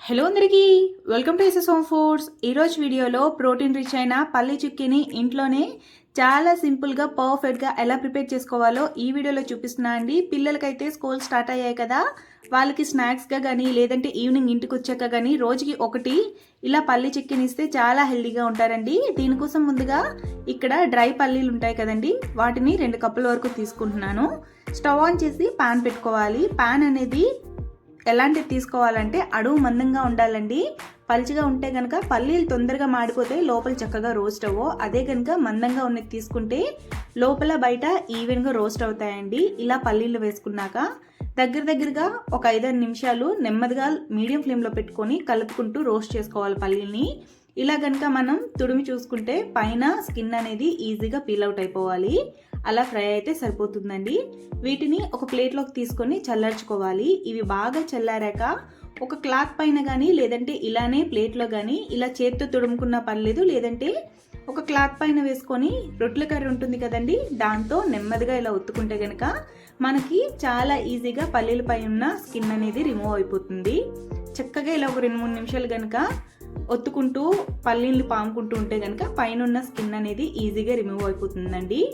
Hello అందరికీ welcome to S S home foods ఈరోజు వీడియోలో ప్రోటీన్ రిచ్ అయిన పల్లి చిక్కీని ఇంట్లోనే చాలా సింపుల్గా పర్ఫెక్ట్గా ఎలా ప్రిపేర్ చేసుకోవాలో ఈ వీడియోలో చూపిస్తున్నా అండి. పిల్లలకైతే స్కూల్ స్టార్ట్ అయ్యాయి కదా వాళ్ళకి స్నాక్స్గా కానీ లేదంటే ఈవినింగ్ ఇంటికి వచ్చాక కానీ రోజుకి ఒకటి ఇలా పల్లి చిక్కీని ఇస్తే చాలా హెల్దీగా ఉంటారండి. దీనికోసం ముందుగా ఇక్కడ డ్రై పల్లీలు ఉంటాయి కదండి వాటిని రెండు కప్పుల వరకు తీసుకుంటున్నాను. స్టవ్ ఆన్ చేసి పాన్ పెట్టుకోవాలి. పాన్ అనేది ఎలాంటివి తీసుకోవాలంటే అడుగు మందంగా ఉండాలండి. పలుచగా ఉంటే కనుక పల్లీలు తొందరగా మాడిపోతే లోపల చక్కగా రోస్ట్ అవ్వో. అదే కనుక మందంగా ఉన్నది తీసుకుంటే లోపల బయట ఈవెన్గా రోస్ట్ అవుతాయండి. ఇలా పల్లీలు వేసుకున్నాక దగ్గర దగ్గరగా ఒక ఐదారు నిమిషాలు నెమ్మదిగా మీడియం ఫ్లేమ్లో పెట్టుకొని కలుపుకుంటూ రోస్ట్ చేసుకోవాలి పల్లీల్ని. ఇలా కనుక మనం తుడిమి చూసుకుంటే పైన స్కిన్ అనేది ఈజీగా పీల్ అవుట్ అయిపోవాలి. అలా ఫ్రై అయితే సరిపోతుందండి. వీటిని ఒక ప్లేట్లోకి తీసుకొని చల్లార్చుకోవాలి. ఇవి బాగా చల్లారాక ఒక క్లాత్ పైన కానీ లేదంటే ఇలానే ప్లేట్లో కానీ ఇలా చేత్తో తుడుముకున్న పర్లేదు లేదంటే ఒక క్లాత్ పైన వేసుకొని రొట్టెల కర్రీ ఉంటుంది కదండి దాంతో నెమ్మదిగా ఇలా ఒత్తుకుంటే కనుక మనకి చాలా ఈజీగా పల్లీలపై ఉన్న స్కిన్ అనేది రిమూవ్ అయిపోతుంది. చక్కగా ఇలా ఒక రెండు మూడు నిమిషాలు కనుక ఒత్తుకుంటూ పల్లీలు పాముకుంటూ ఉంటే కనుక పైన స్కిన్ అనేది ఈజీగా రిమూవ్ అయిపోతుందండి.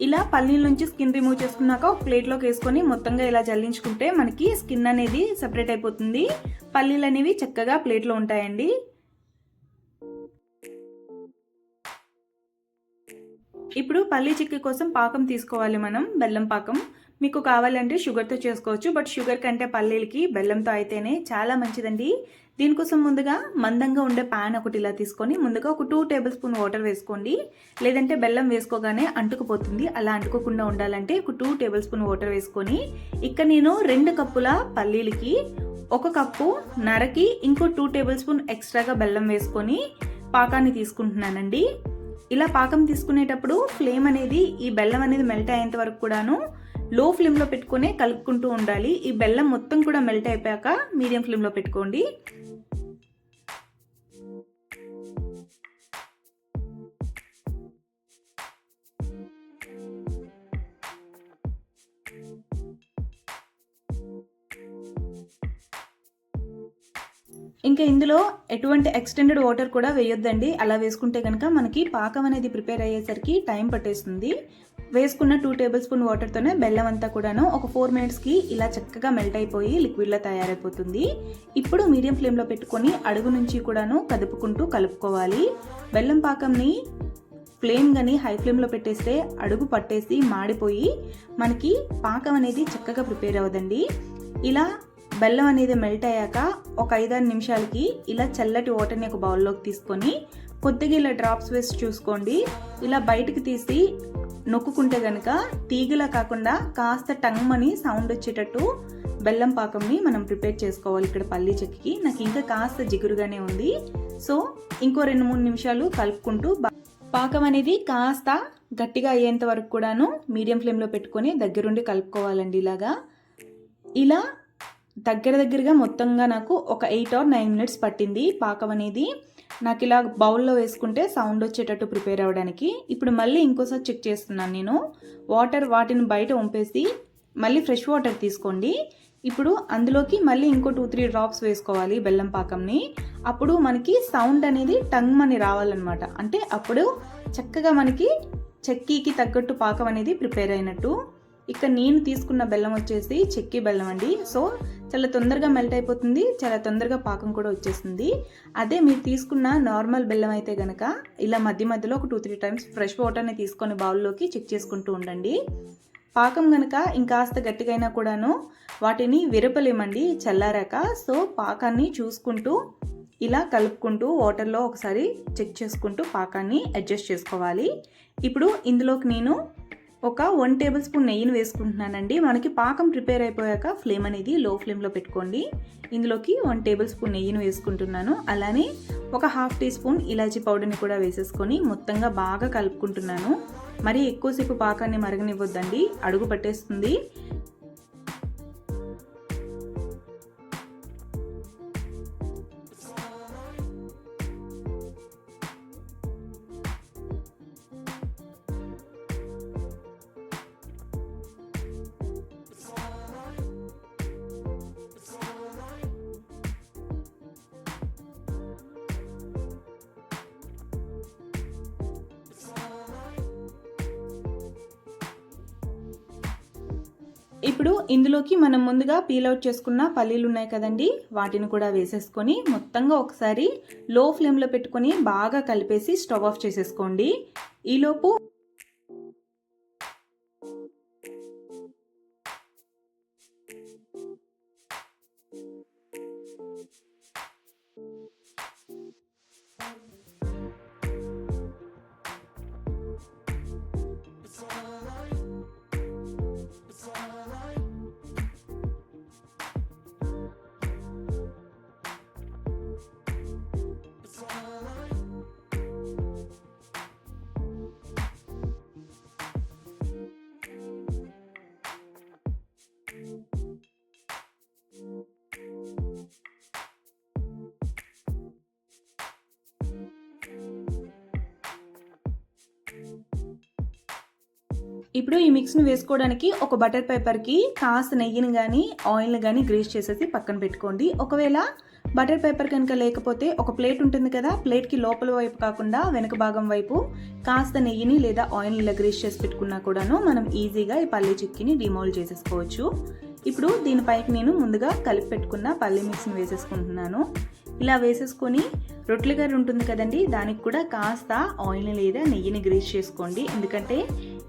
ఇలా పల్లీల నుంచి స్కిన్ రిమూవ్ చేసుకున్నాక ఒక ప్లేట్లోకి వేసుకొని మొత్తంగా ఇలా జల్లించుకుంటే మనకి స్కిన్ అనేది సపరేట్ అయిపోతుంది. పల్లీలు అనేవి చక్కగా ప్లేట్లో ఉంటాయండి. ఇప్పుడు పల్లీ చిక్కీ కోసం పాకం తీసుకోవాలి మనం బెల్లం పాకం. మీకు కావాలంటే షుగర్తో చేసుకోవచ్చు బట్ షుగర్ కంటే పల్లీలకి బెల్లంతో అయితేనే చాలా మంచిదండి. దీనికోసం ముందుగా మందంగా ఉండే ప్యాన్ ఒకటి ఇలా తీసుకొని ముందుగా ఒక టూ టేబుల్ స్పూన్ వాటర్ వేసుకోండి. లేదంటే బెల్లం వేసుకోగానే అంటుకుపోతుంది. అలా అంటుకోకుండా ఉండాలంటే ఒక టూ టేబుల్ స్పూన్ వాటర్ వేసుకొని ఇక్కడ నేను రెండు కప్పుల పల్లీలకి ఒక కప్పు నరకి ఇంకో టూ టేబుల్ స్పూన్ ఎక్స్ట్రాగా బెల్లం వేసుకొని పాకాన్ని తీసుకుంటున్నానండి. ఇలా పాకం తీసుకునేటప్పుడు ఫ్లేమ్ అనేది ఈ బెల్లం అనేది మెల్ట్ అయ్యేంత వరకు కూడాను లో ఫ్లేమ్లో పెట్టుకునే కలుపుకుంటూ ఉండాలి. ఈ బెల్లం మొత్తం కూడా మెల్ట్ అయిపోయాక మీడియం ఫ్లేమ్లో పెట్టుకోండి. ఇంకా ఇందులో ఎటువంటి ఎక్స్టెండెడ్ వాటర్ కూడా వేయొద్దండి. అలా వేసుకుంటే కనుక మనకి పాకం అనేది ప్రిపేర్ అయ్యేసరికి టైం పట్టేస్తుంది. వేసుకున్న టూ టేబుల్ స్పూన్ వాటర్తోనే బెల్లం అంతా కూడాను ఒక ఫోర్ మినిట్స్కి ఇలా చక్కగా మెల్ట్ అయిపోయి లిక్విడ్లా తయారైపోతుంది. ఇప్పుడు మీడియం ఫ్లేమ్లో పెట్టుకొని అడుగు నుంచి కూడాను కదుపుకుంటూ కలుపుకోవాలి. బెల్లం పాకంని ఫ్లేమ్ కానీ హై ఫ్లేమ్లో పెట్టేస్తే అడుగు పట్టేసి మాడిపోయి మనకి పాకం అనేది చక్కగా ప్రిపేర్ అవ్వదండి ఇలా బెల్లం అనేది మెల్ట్ అయ్యాక ఒక ఐదారు నిమిషాలకి ఇలా చల్లటి వాటర్ని ఒక బౌల్లోకి తీసుకొని కొద్దిగా ఇలా డ్రాప్స్ వేసి చూసుకోండి. ఇలా బయటకు తీసి నొక్కుంటే కనుక తీగలా కాకుండా కాస్త టంగ్మని సౌండ్ వచ్చేటట్టు బెల్లం పాకంని మనం ప్రిపేర్ చేసుకోవాలి ఇక్కడ పల్లి చెక్కి. నాకు ఇంకా కాస్త జిగురుగానే ఉంది. సో ఇంకో రెండు మూడు నిమిషాలు కలుపుకుంటూ పాకం అనేది కాస్త గట్టిగా అయ్యేంత వరకు కూడాను మీడియం ఫ్లేమ్లో పెట్టుకొని దగ్గరుండి కలుపుకోవాలండి ఇలాగా. ఇలా దగ్గర దగ్గరగా మొత్తంగా నాకు ఒక ఎయిట్ ఆర్ నైన్ మినిట్స్ పట్టింది పాకం అనేది. నాకు ఇలా బౌల్లో వేసుకుంటే సౌండ్ వచ్చేటట్టు ప్రిపేర్ అవ్వడానికి. ఇప్పుడు మళ్ళీ ఇంకోసారి చెక్ చేస్తున్నాను నేను. వాటర్ వాటిని బయట వంపేసి మళ్ళీ ఫ్రెష్ వాటర్ తీసుకోండి. ఇప్పుడు అందులోకి మళ్ళీ ఇంకో టూ త్రీ డ్రాప్స్ వేసుకోవాలి బెల్లం పాకంని. అప్పుడు మనకి సౌండ్ అనేది టంగ్ అని రావాలన్నమాట. అంటే అప్పుడు చక్కగా మనకి చెక్కీకి తగ్గట్టు పాకం అనేది ప్రిపేర్ అయినట్టు. ఇక్కడ నేను తీసుకున్న బెల్లం వచ్చేసి చెక్కి బెల్లం అండి. సో చాలా తొందరగా మెల్ట్ అయిపోతుంది. చాలా తొందరగా పాకం కూడా వచ్చేస్తుంది అదే మీరు తీసుకున్న నార్మల్ బెల్లం అయితే కనుక ఇలా మధ్య మధ్యలో ఒక టూ త్రీ టైమ్స్ ఫ్రెష్ వాటర్ని తీసుకొని బౌల్లోకి చెక్ చేసుకుంటూ ఉండండి. పాకం కనుక ఇంకాస్త గట్టిగైనా కూడాను వాటిని విరపలేమండి చల్లారాక. సో పాకాన్ని చూసుకుంటూ ఇలా కలుపుకుంటూ వాటర్లో ఒకసారి చెక్ చేసుకుంటూ పాకాన్ని అడ్జస్ట్ చేసుకోవాలి. ఇప్పుడు ఇందులోకి నేను ఒక వన్ టేబుల్ స్పూన్ నెయ్యిని వేసుకుంటున్నానండి. మనకి పాకం ప్రిపేర్ అయిపోయాక ఫ్లేమ్ అనేది లో ఫ్లేమ్లో పెట్టుకోండి. ఇందులోకి వన్ టేబుల్ స్పూన్ నెయ్యిని వేసుకుంటున్నాను. అలానే ఒక హాఫ్ టీ స్పూన్ ఇలాచీ పౌడర్ని కూడా వేసేసుకొని మొత్తంగా బాగా కలుపుకుంటున్నాను. మరి ఎక్కువసేపు పాకాన్ని మరగనివ్వద్దండి. అడుగు పట్టేస్తుంది. ఇప్పుడు ఇందులోకి మనం ముందుగా పీల్ అవుట్ చేసుకున్న పల్లీలు ఉన్నాయి కదండి. వాటిని కూడా వేసేసుకొని మొత్తంగా ఒకసారి లో ఫ్లేమ్లో పెట్టుకొని బాగా కలిపేసి స్టవ్ ఆఫ్ చేసేసుకోండి. ఈలోపు ఇప్పుడు ఈ మిక్స్ని వేసుకోవడానికి ఒక బటర్ పేపర్కి కాస్త నెయ్యిని కానీ ఆయిల్ని కానీ గ్రీస్ చేసేసి పక్కన పెట్టుకోండి. ఒకవేళ బటర్ పేపర్ కనుక లేకపోతే ఒక ప్లేట్ ఉంటుంది కదా ప్లేట్కి లోపల వైపు కాకుండా వెనక భాగం వైపు కాస్త నెయ్యిని లేదా ఆయిల్ని ఇలా గ్రేస్ చేసి పెట్టుకున్నా కూడాను మనం ఈజీగా ఈ పల్లీ చిక్కిని డిమోల్డ్ చేసేసుకోవచ్చు. ఇప్పుడు దీనిపైకి నేను ముందుగా కలిపి పెట్టుకున్న పల్లీ మిక్స్ని వేసేసుకుంటున్నాను. ఇలా వేసేసుకొని రొట్టెల గర్ర ఉంటుంది కదండి దానికి కూడా కాస్త ఆయిల్ని లేదా నెయ్యిని గ్రీస్ చేసుకోండి. ఎందుకంటే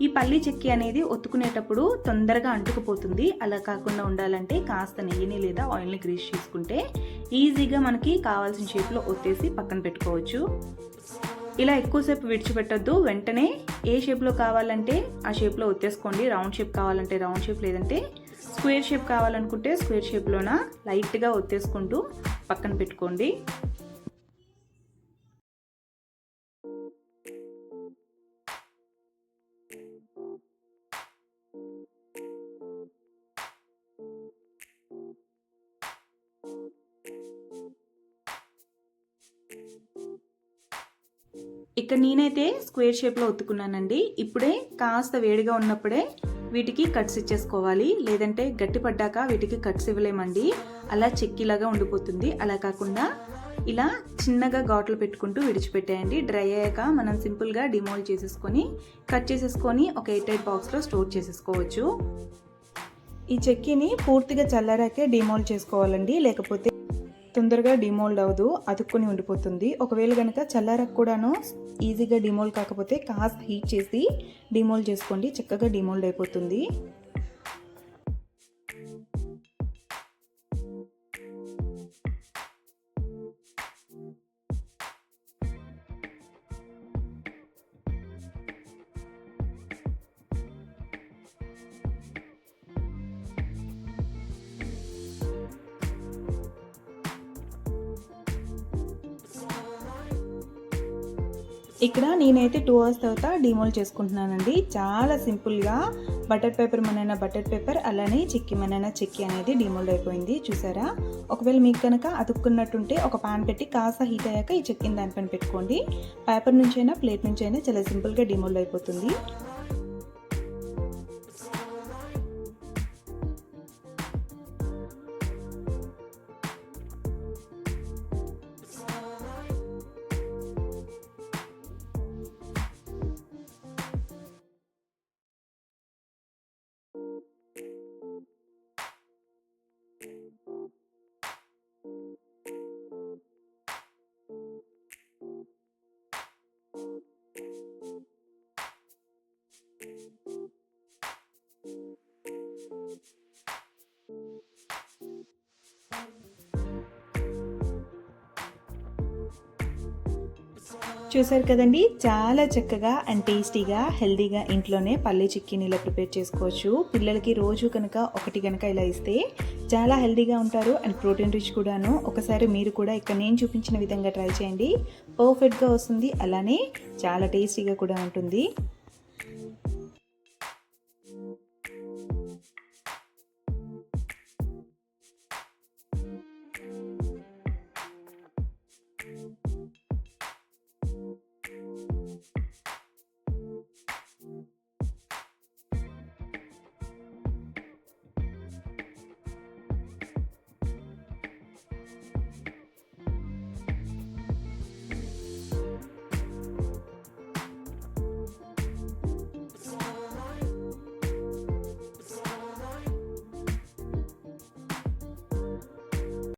ఈ పల్లి చెక్కి అనేది ఒత్తుకునేటప్పుడు తొందరగా అంటుకుపోతుంది. అలా కాకుండా ఉండాలంటే కాస్త నెయ్యిని లేదా ఆయిల్ని గ్రీస్ చేసుకుంటే ఈజీగా మనకి కావాల్సిన షేప్లో ఒత్తేసి పక్కన పెట్టుకోవచ్చు. ఇలా ఎక్కువసేపు విడిచిపెట్టద్దు. వెంటనే ఏ షేప్లో కావాలంటే ఆ షేప్లో ఒత్తేసుకోండి. రౌండ్ షేప్ కావాలంటే రౌండ్ షేప్ లేదంటే స్క్వేర్ షేప్ కావాలనుకుంటే స్క్వేర్ షేప్లోన లైట్గా ఒత్తేసుకుంటూ పక్కన పెట్టుకోండి. ఇక్కడ నేనైతే స్క్వేర్ షేప్లో ఒత్తుకున్నానండి. ఇప్పుడే కాస్త వేడిగా ఉన్నప్పుడే వీటికి కట్స్ ఇచ్చేసుకోవాలి. లేదంటే గట్టి పడ్డాక వీటికి కట్స్ ఇవ్వలేమండి. అలా చెక్కిలాగా ఉండిపోతుంది. అలా కాకుండా ఇలా చిన్నగా ఘాట్లు పెట్టుకుంటూ విడిచిపెట్టేయండి. డ్రై అయ్యాక మనం సింపుల్గా డిమోల్ చేసేసుకొని కట్ చేసేసుకొని ఒక ఎయిట్ ఎయిట్ బాక్స్లో స్టోర్ చేసేసుకోవచ్చు. ఈ చెక్కిని పూర్తిగా చల్లారాకే డిమోల్ చేసుకోవాలండి. లేకపోతే తొందరగా డిమోల్డ్ అవ్వదు అతుక్కుని ఉండిపోతుంది. ఒకవేళ కనుక చల్లారకు కూడాను ఈజీగా డిమోల్డ్ కాకపోతే కాస్త హీట్ చేసి డిమోల్డ్ చేసుకోండి చక్కగా డిమోల్డ్ అయిపోతుంది. ఇక్కడ నేనైతే టూ అవర్స్ తర్వాత డిమోల్ చేసుకుంటున్నానండి. చాలా సింపుల్గా బటర్ పేపర్ మనైనా బటర్ పేపర్ అలానే చిక్కి మనైనా చిక్కి అనేది డిమోల్డ్ అయిపోయింది. చూసారా? ఒకవేళ మీకు కనుక అతుక్కున్నట్టుంటే ఒక పాన్ పెట్టి కాస్త హీట్ అయ్యాక ఈ చెక్కిన దానిపైన పెట్టుకోండి. పేపర్ నుంచైనా ప్లేట్ నుంచైనా చాలా సింపుల్గా డిమోల్డ్ అయిపోతుంది. చూసారు కదండి చాలా చక్కగా అండ్ టేస్టీగా హెల్దీగా ఇంట్లోనే పల్లీ చిక్కీని ఇలా ప్రిపేర్ చేసుకోవచ్చు. పిల్లలకి రోజు కనుక ఒకటి కనుక ఇలా ఇస్తే చాలా హెల్దీగా ఉంటారు అండ్ ప్రోటీన్ రిచ్ కూడాను. ఒకసారి మీరు కూడా ఇక్కడ నేను చూపించిన విధంగా ట్రై చేయండి. పర్ఫెక్ట్గా వస్తుంది అలానే చాలా టేస్టీగా కూడా ఉంటుంది.